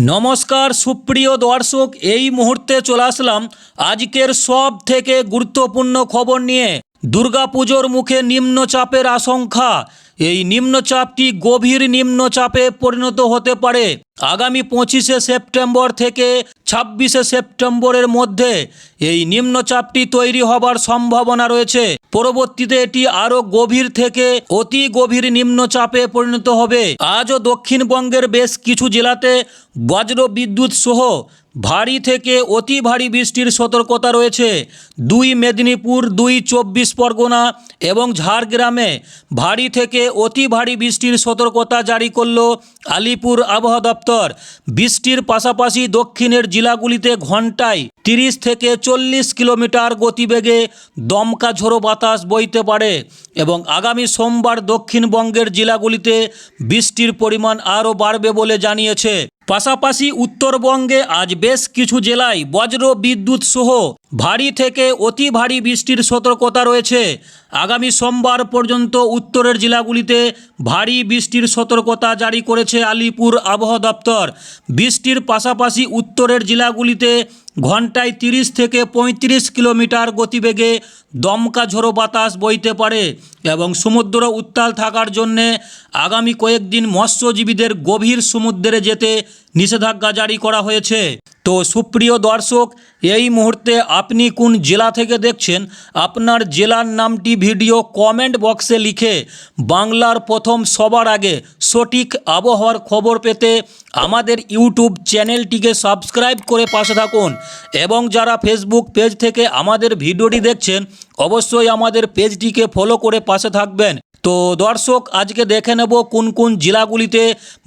নমস্কার, সুপ্রিয় দর্শক, এই মুহূর্তে চলে আসলাম আজকের সব থেকে গুরুত্বপূর্ণ খবর নিয়ে। দুর্গাপুজোর মুখে নিম্নচাপের আশঙ্কা। এই নিম্নচাপটি গভীর নিম্নচাপে পরিণত হতে পারে। আগামী পঁচিশে সেপ্টেম্বর থেকে ছাব্বিশে সেপ্টেম্বরের মধ্যে এই নিম্নচাপটি তৈরি হবার সম্ভাবনা রয়েছে। পরবর্তীতে এটি আরও গভীর থেকে অতি গভীর নিম্নচাপে পরিণত হবে। আজও দক্ষিণবঙ্গের বেশ কিছু জেলাতে বজ্র বিদ্যুৎ সহ ভারী থেকে অতি ভারী বৃষ্টির সতর্কতা রয়েছে। দুই মেদিনীপুর, দুই চব্বিশ পরগনা এবং ঝাড়গ্রামে ভারী থেকে অতি ভারী বৃষ্টির সতর্কতা জারি করল আলিপুর আবহাওয়া দপ্তর। বৃষ্টির পাশাপাশি দক্ষিণের জেলাগুলিতে ঘন্টায় তিরিশ থেকে চল্লিশ কিলোমিটার গতিবেগে দমকা ঝোড়ো বাতাস বইতে পারে এবং আগামী সোমবার দক্ষিণবঙ্গের জেলাগুলিতে বৃষ্টির পরিমাণ আরও বাড়বে বলে জানিয়েছে। পাশাপাশি উত্তরবঙ্গে আজ বেশ কিছু জেলায় বজ্র বিদ্যুৎ সহ ভারী থেকে অতি ভারী বৃষ্টির সতর্কতা রয়েছে। আগামী সোমবার পর্যন্ত উত্তরের জেলাগুলিতে ভারী বৃষ্টির সতর্কতা জারি করেছে আলিপুর আবহাওয়া দপ্তর। বৃষ্টির পাশাপাশি উত্তরের জেলাগুলিতে ঘন্টায় তিরিশ থেকে পঁয়ত্রিশ কিলোমিটার গতিবেগে দমকা ঝোড়ো বাতাস বইতে পারে এবং সমুদ্র উত্তাল থাকার জন্যে আগামী কয়েকদিন মৎস্যজীবীদের গভীর সমুদ্রে যেতে নিষেধাজ্ঞা জারি করা হয়েছে। তো সুপ্রিয় দর্শক, এই মুহূর্তে আপনি কোন জেলা থেকে দেখছেন, আপনার জেলার নামটি ভিডিও কমেন্ট বক্সে লিখে বাংলার প্রথম সবার আগে সঠিক আবহাওয়ার খবর পেতে আমাদের ইউটিউব চ্যানেলটিকে সাবস্ক্রাইব করে পাশে থাকুন এবং যারা ফেসবুক পেজ থেকে আমাদের ভিডিওটি দেখছেন, অবশ্যই আমাদের পেজটিকে ফলো করে পাশে থাকবেন। তো দর্শক, আজকে দেখে নেব কোন কোন জেলাগুলিতে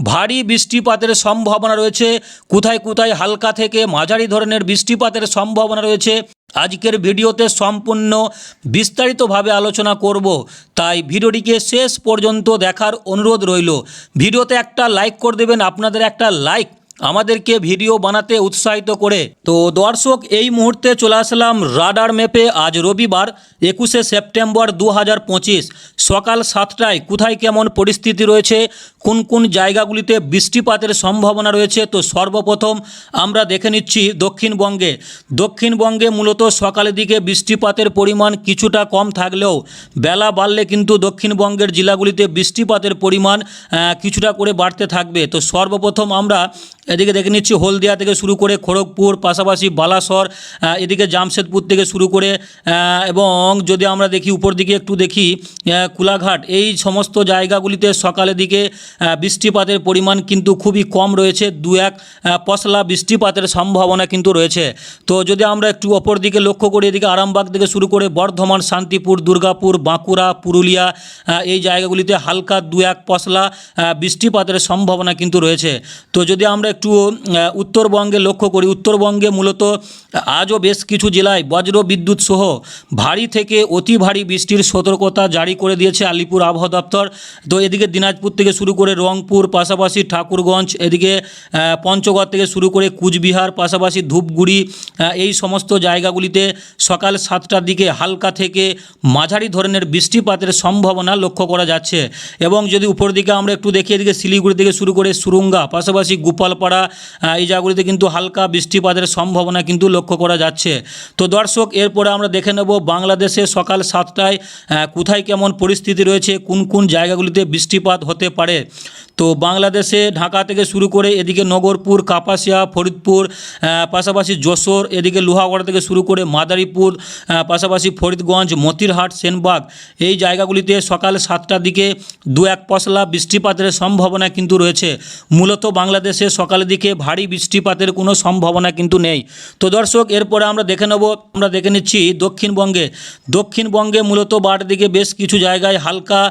ভারী বৃষ্টিপাতের সম্ভাবনা রয়েছে, কোথায় কোথায় হালকা থেকে মাঝারি ধরনের বৃষ্টিপাতের সম্ভাবনা রয়েছে। আজকের ভিডিওতে সম্পূর্ণ বিস্তারিতভাবে আলোচনা করব, তাই ভিডিওটিকে শেষ পর্যন্ত দেখার অনুরোধ রইল। ভিডিওতে একটা লাইক করে দেবেন, আপনাদের একটা লাইক আমাদেরকে ভিডিও বানাতে উৎসাহিত করে। তো দর্শক, এই মুহূর্তে চলে আসলাম রাডার ম্যাপে, আজ রবিবার, একুশে সেপ্টেম্বর দু হাজার পঁচিশ। সকাল সাতটায় কোথায় কেমন পরিস্থিতি রয়েছে, কোন কোন জায়গাগুলিতে বৃষ্টিপাতের সম্ভাবনা রয়েছে, তো সর্বপ্রথম আমরা দেখে নিচ্ছি দক্ষিণবঙ্গে। দক্ষিণবঙ্গে মূলত সকালের দিকে বৃষ্টিপাতের পরিমাণ কিছুটা কম থাকলেও বেলা বাড়লে কিন্তু দক্ষিণবঙ্গের জেলাগুলিতে বৃষ্টিপাতের পরিমাণ কিছুটা করে বাড়তে থাকবে। তো সর্বপ্রথম আমরা এদিকে দেখে নিচ্ছি হলদিয়া থেকে শুরু করে খড়গপুর, পাশাপাশি বালাসর এদিকে জামশেদপুর থেকে শুরু করে এবং যদি আমরা দেখি উপর দিকে একটু দেখি কুলাঘাট। এই সমস্ত জায়গাগুলিতে সকালের দিকে বৃষ্টিপাতের পরিমাণ কিন্তু খুবই কম রয়েছে। দু এক পশলা বৃষ্টিপাতের সম্ভাবনা কিন্তু রয়েছে। তো যদি আমরা একটু অপর দিকে লক্ষ্য করি, এদিকে আরামবাগ থেকে শুরু করে বর্ধমান, শান্তিপুর, দুর্গাপুর, বাঁকুড়া, পুরুলিয়া এই জায়গাগুলিতে হালকা দু এক পশলা বৃষ্টিপাতের সম্ভাবনা কিন্তু রয়েছে। তো যদি আমরা একটু উত্তরবঙ্গে লক্ষ্য করি, উত্তরবঙ্গে মূলত আজও বেশ কিছু জেলায় বজ্র বিদ্যুৎ সহ ভারী থেকে অতি ভারী বৃষ্টির সতর্কতা জারি করে দিয়েছে আলিপুর আবহাওয়া দপ্তর। তো এদিকে দিনাজপুর থেকে শুরু করে রংপুর, পাশাপাশি ঠাকুরগঞ্জ, এদিকে পঞ্চগড় থেকে শুরু করে কুচবিহার, পাশাপাশি ধূপগুড়ি এই সমস্ত জায়গাগুলিতে সকাল সাতটার দিকে হালকা থেকে মাঝারি ধরনের বৃষ্টিপাতের সম্ভাবনা লক্ষ্য করা যাচ্ছে। এবং যদি উপর দিকে আমরা একটু দেখি, এদিকে শিলিগুড়ি থেকে শুরু করে সুরুঙ্গা, পাশাপাশি গোপালপাড়া এই জায়গাগুলিতে কিন্তু হালকা বৃষ্টিপাতের সম্ভাবনা কিন্তু লক্ষ্য করা যাচ্ছে। তো দর্শক, এরপরে আমরা দেখে নেব বাংলাদেশে সকাল সাতটায় কোথায় কেমন পরিস্থিতি রয়েছে কোন কোন জায়গাগুলিতে বৃষ্টিপাত হতে পারে? তো বাংলাদেশে ঢাকা থেকে শুরু করে এদিকে নগরপুর, কাপাসিয়া, ফরিদপুর পাশাপাশি যশোর, এদিকে লোহাগড়া থেকে শুরু করে মাদারীপুর পাশাপাশি ফরিদগঞ্জ, মতিরহাট, সেনবাগ এই জায়গাগুলিতে সকাল সাতটার দিকে দু এক পশলা বৃষ্টিপাতের সম্ভাবনা কিন্তু রয়েছে। মূলত বাংলাদেশে সকালের দিকে ভারী বৃষ্টিপাতের কোনো সম্ভাবনা কিন্তু নেই। তো দর্শক, এরপরে আমরা দেখে নেব, আমরা দেখে নিচ্ছি দক্ষিণবঙ্গে। দক্ষিণবঙ্গে মূলত বার দিকে বেশ কিছু জায়গায় হালকা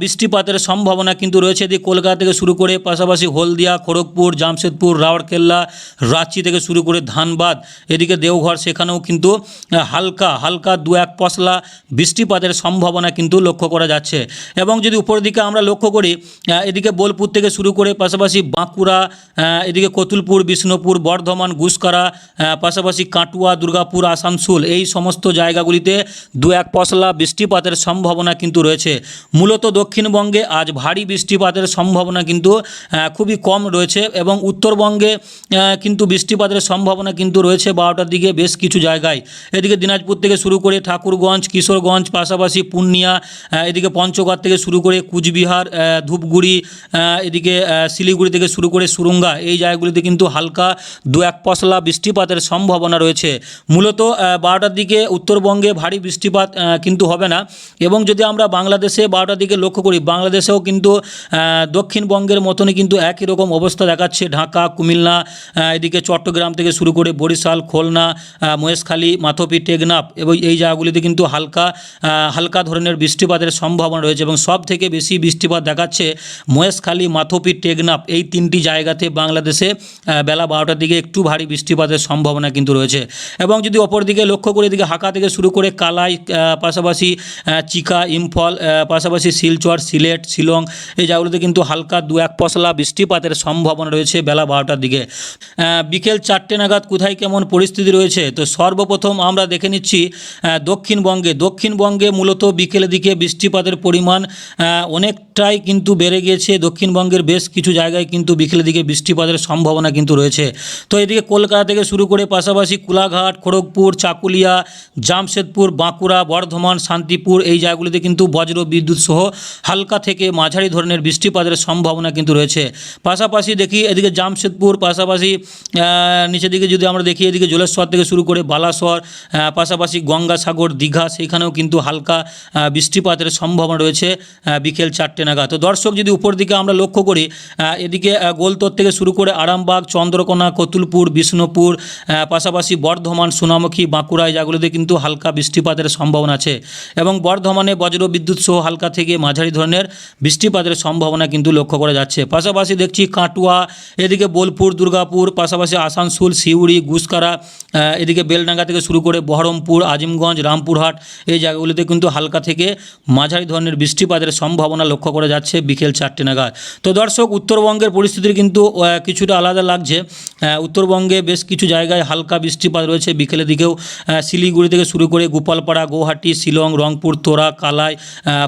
বৃষ্টিপাতের সম্ভাবনা কিন্তু রয়েছে। এদিকে কলকাতা থেকে শুরু করে পাশাপাশি হলদিয়া, খড়গপুর, জামশেদপুর রাউরকেল্লা রাঁচি থেকে শুরু করে ধানবাদ, এদিকে দেওঘর, সেখানেও কিন্তু হালকা হালকা দু এক পশলা বৃষ্টিপাতের সম্ভাবনা কিন্তু লক্ষ্য করা যাচ্ছে। এবং যদি উপর দিকে আমরা লক্ষ্য করি এদিকে বোলপুর থেকে শুরু করে পাশাপাশি বাঁকুড়া এদিকে কতুলপুর, বিষ্ণুপুর, বর্ধমান, গুসকারা পাশাপাশি কাটুয়া, দুর্গাপুর, আসানসোল, এই সমস্ত জায়গাগুলিতে দু এক পশলা বৃষ্টিপাতের সম্ভাবনা কিন্তু রয়েছে। মূলত দক্ষিণবঙ্গে আজ ভারী বৃষ্টিপাতের সম্ভাবনা সম্ভাবনা কিন্তু খুবই কম রয়েছে এবং উত্তরবঙ্গে কিন্তু বৃষ্টিপাতের সম্ভাবনা কিন্তু রয়েছে বারোটার দিকে বেশ কিছু জায়গায়। এদিকে দিনাজপুর থেকে শুরু করে ঠাকুরগঞ্জ কিশোরগঞ্জ পাশাপাশি পূর্ণিয়া এদিকে পঞ্চগড় থেকে শুরু করে কুচবিহার ধূপগুড়ি এদিকে শিলিগুড়ি থেকে শুরু করে সুরঙ্গা এই জায়গাগুলিতে কিন্তু হালকা দু এক পশলা বৃষ্টিপাতের সম্ভাবনা রয়েছে। মূলত বারোটার দিকে উত্তরবঙ্গে ভারী বৃষ্টিপাত কিন্তু হবে না এবং যদি আমরা বাংলাদেশে বারোটার দিকে লক্ষ্য করি বাংলাদেশেও কিন্তু আহ, দক্ষিণবঙ্গের মতনই কিন্তু একই রকম অবস্থা দেখাচ্ছে ঢাকা, কুমিল্লা এদিকে চট্টগ্রাম থেকে শুরু করে বরিশাল, খুলনা মহেশখালী, মাথপি, টেকনাফ এবং এই জায়গাগুলিতে কিন্তু হালকা হালকা ধরনের বৃষ্টিপাতের সম্ভাবনা রয়েছে এবং সব থেকে বেশি বৃষ্টিপাত দেখাচ্ছে মহেশখালী, মাথপি, টেকনাফ এই তিনটি জায়গাতে বাংলাদেশে বেলা বারোটার দিকে একটু ভারী বৃষ্টিপাতের সম্ভাবনা কিন্তু রয়েছে এবং যদি অপর দিকে লক্ষ্য করে এদিকে হাকা থেকে শুরু করে কালাই পাশাপাশি চিকা, ইম্ফল পাশাপাশি শিলচর, সিলেট, শিলং এই জায়গাগুলোতে কিন্তু হালকা দু এক পশলা বৃষ্টিপাতের সম্ভাবনা রয়েছে বেলা বারোটার দিকে। বিকেল চারটে নাগাদ কোথায় কেমন পরিস্থিতি রয়েছে? তো সর্বপ্রথম আমরা দেখে নিচ্ছি দক্ষিণবঙ্গে। দক্ষিণবঙ্গে মূলত বিকেলের দিকে বৃষ্টিপাতের পরিমাণ অনেকটাই কিন্তু বেড়ে গিয়েছে। দক্ষিণবঙ্গের বেশ কিছু জায়গায় কিন্তু বিকেলের দিকে বৃষ্টিপাতের সম্ভাবনা কিন্তু রয়েছে। তো এদিকে কলকাতা থেকে শুরু করে পাশাপাশি কোলাঘাট, খড়গপুর, চাকুলিয়া, জামশেদপুর, বাঁকুড়া, বর্ধমান, শান্তিপুর এই জায়গাগুলিতে কিন্তু বজ্র বিদ্যুৎ সহ হালকা থেকে মাঝারি ধরনের বৃষ্টিপাতের সম্ভাবনা কিন্তু রয়েছে। পাশাপাশি দেখি এদিকে জামশেদপুর, পাশাপাশি নিচের দিকে যদি আমরা দেখি এদিকে জলেশ্বর থেকে শুরু করে বালাসর পাশাপাশি গঙ্গাসাগর, দীঘা, সেইখানেও কিন্তু হালকা বৃষ্টিপাতের সম্ভাবনা রয়েছে বিকেল চারটে নাগাদ। তো দর্শক যদি উপর দিকে আমরা লক্ষ্য করি এদিকে গোলতর থেকে শুরু করে আরামবাগ, চন্দ্রকোনা, কতুলপুর, বিষ্ণুপুর পাশাপাশি বর্ধমান, সোনামুখী, বাঁকুড়া এই জায়গাগুলিতে কিন্তু হালকা বৃষ্টিপাতের সম্ভাবনা আছে এবং বর্ধমানে বজ্র বিদ্যুৎ সহ হালকা থেকে মাঝারি ধরনের বৃষ্টিপাতের সম্ভাবনা কিন্তু লক্ষ্য করা যাচ্ছে। পাশাপাশি দেখছি কাটুয়া, এদিকে বোলপুর, দুর্গাপুর, পাশাপাশি আসানসোল, সিউড়ি, গুসকারা এদিকে বেলডাঙ্গা থেকে শুরু করে বহরমপুর, আজিমগঞ্জ, রামপুরহাট এই জায়গাগুলিতে কিন্তু হালকা থেকে মাঝারি ধরনের বৃষ্টিপাতের সম্ভাবনা লক্ষ্য করা যাচ্ছে বিকেল চারটে নাগাদ। তো দর্শক, উত্তরবঙ্গের পরিস্থিতির কিন্তু কিছুটা আলাদা লাগছে। উত্তরবঙ্গে বেশ কিছু জায়গায় হালকা বৃষ্টিপাত রয়েছে বিকেলের দিকেও। শিলিগুড়ি থেকে শুরু করে গোপালপাড়া, গৌহাটি, শিলং, রংপুর, তোরা, কালাই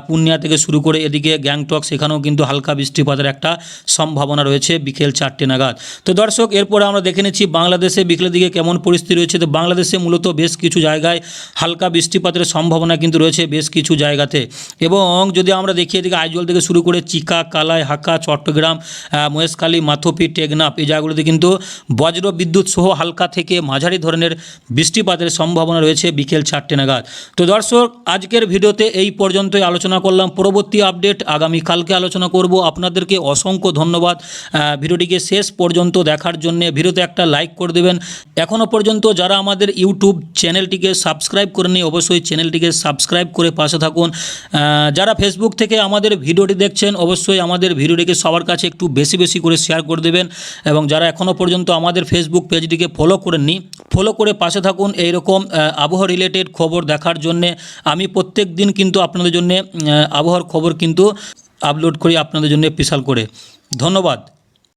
পূর্ণিয়া থেকে শুরু করে এদিকে গ্যাংটক, সেখানেও কিন্তু হালকা বৃষ্টিপাতের একটা সম্ভাবনা রয়েছে বিকেল চারটে নাগাদ। তো দর্শক, এরপরে আমরা দেখে নিচ্ছি বাংলাদেশে বিকেলের দিকে কেমন পরিস্থিতি রয়েছে। তো বাংলাদেশে মূলত বেশ কিছু জায়গায় হালকা বৃষ্টিপাতের সম্ভাবনা কিন্তু রয়েছে বেশ কিছু জায়গাতে। এবং যদি আমরা দেখি এদিকে আইজল থেকে শুরু করে চিকা, কালাই, হাকা, চট্টগ্রাম মহেশখালী, মাথপি, টেকনাফ, এই জায়গাগুলোতে কিন্তু বজ্র বিদ্যুৎ সহ হালকা থেকে মাঝারি ধরনের বৃষ্টিপাতের সম্ভাবনা রয়েছে বিকেল চারটে নাগাদ। তো দর্শক, আজকের ভিডিওতে এই পর্যন্তই আলোচনা করলাম। পরবর্তী আপডেট আগামীকালকে আলোচনা করব। আপনাদেরকে অসংখ্য ধন্যবাদ। ভিডিওটিকে শেষ পর্যন্ত দেখার জন্য ভিডিওতে একটা লাইক করে দেবেন। এখনও পর্যন্ত যারা আমাদের ইউটিউব চ্যানেলটিকে সাবস্ক্রাইব করে করেনি অবশ্যই চ্যানেলটিকে সাবস্ক্রাইব করে পাশে থাকুন। যারা ফেসবুক থেকে আমাদের ভিডিওটি দেখছেন, অবশ্যই আমাদের ভিডিওটিকে সবার কাছে একটু বেশি বেশি করে শেয়ার করে দেবেন এবং যারা এখনও পর্যন্ত আমাদের ফেসবুক পেজটিকে ফলো করেননি ফলো করে পাশে থাকুন এইরকম আবহাওয়া রিলেটেড খবর দেখার জন্যে। আমি প্রত্যেক দিন কিন্তু আপনাদের জন্য আবহাওয়ার খবর কিন্তু আপলোড করি আপনাদের জন্য স্পেশাল করে। ধন্যবাদ।